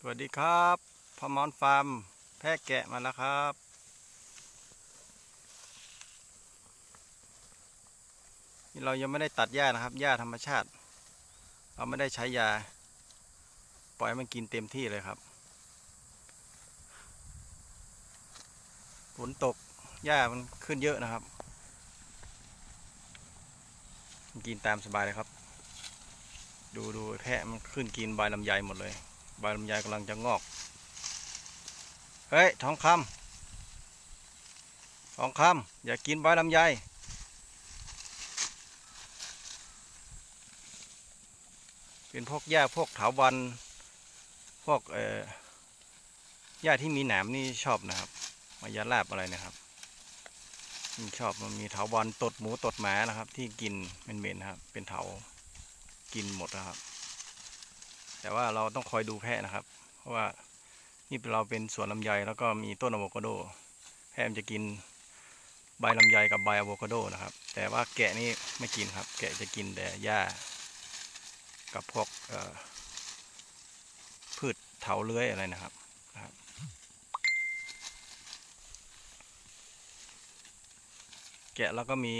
สวัสดีครับพมอนฟาร์ม แพะแกะมาแล้วครับ นี่เรายังไม่ได้ตัดหญ้านะครับ หญ้าธรรมชาติ เราไม่ได้ใช้ยา ปล่อยมันกินเต็มที่เลยครับ ฝนตก หญ้ามันขึ้นเยอะนะครับมันกินตามสบายเลยครับ ดูดูแพะมันขึ้นกินใบลำไยหมดเลย ใบลำไยกำลังจะงอก เฮ้ยทองคำทองคำอย่ากินใบลำไยเป็นพวกหญ้าพวกเถาวันพวกเอ่อหญ้าที่มีหนามนี่ชอบนะครับมายาลาบอะไรนะครับมันชอบมันมีเถาวันตดหมูตดหมานะครับ ที่กินเหม็นๆนะครับ เป็นเถากินหมดนะครับ แต่ว่าเราต้องคอยดูแพะนะครับ เพราะว่านี่เราเป็นสวนลำไยแล้วก็มีต้นอะโวคาโด แพะมันจะกินใบลำไยกับใบอะโวคาโดนะครับ แต่ว่าแกะนี่ไม่กินครับ แกะจะกินแต่หญ้า กับพวกพืชเถาเลื้อยอะไรนะครับนะครับแกะแล้วก็มี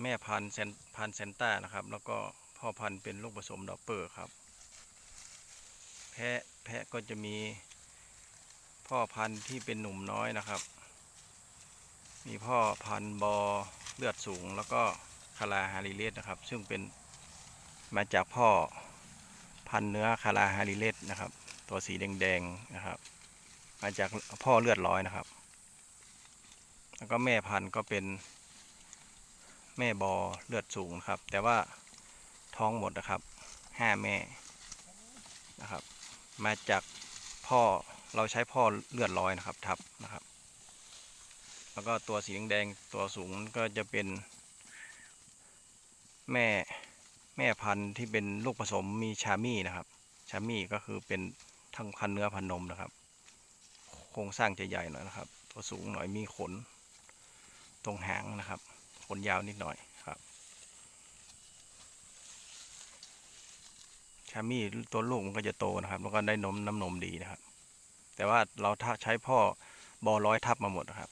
แม่พันธุ์เซนพันธุ์เซนต้านะครับ แล้วก็ พ่อพันธุ์เป็นลูกผสมดอปเปอร์ครับ แพะแพะก็จะมีพ่อพันธุ์ที่เป็นหนุ่มน้อยนะครับ มีพ่อพันธุ์บอเลือดสูงแล้วก็คาราฮาริเลสนะครับ ซึ่งเป็นมาจากพ่อพันธุ์เนื้อคาราฮาริเลสนะครับ ตัวสีแดงๆนะครับ มาจากพ่อเลือดร้อยนะครับ แล้วก็แม่พันธุ์ก็เป็นแม่บอเลือดสูงครับ แต่ว่า ท้องหมดนะครับห้าแม่นะครับ มาจากพ่อเราใช้พ่อเลือดร้อยนะครับทับนะครับ แล้วก็ตัวสีแดงตัวสูงก็จะเป็น แม่แม่พันธุ์ที่เป็นลูกผสมมีชามี่นะครับ ชามี่ก็คือเป็นทั้งพันเนื้อพันนมนะครับ โครงสร้างจะใหญ่หน่อยนะครับ ตัวสูงหน่อยมีขน ตรงหางนะครับ ขนยาวนิดหน่อยครับ ชามี่ตัวลูกมันก็จะโตนะครับ แล้วก็ได้นมน้ำนมดีนะครับ แต่ว่าเราถ้าใช้พ่อบอร้อยทับมาหมดนะครับ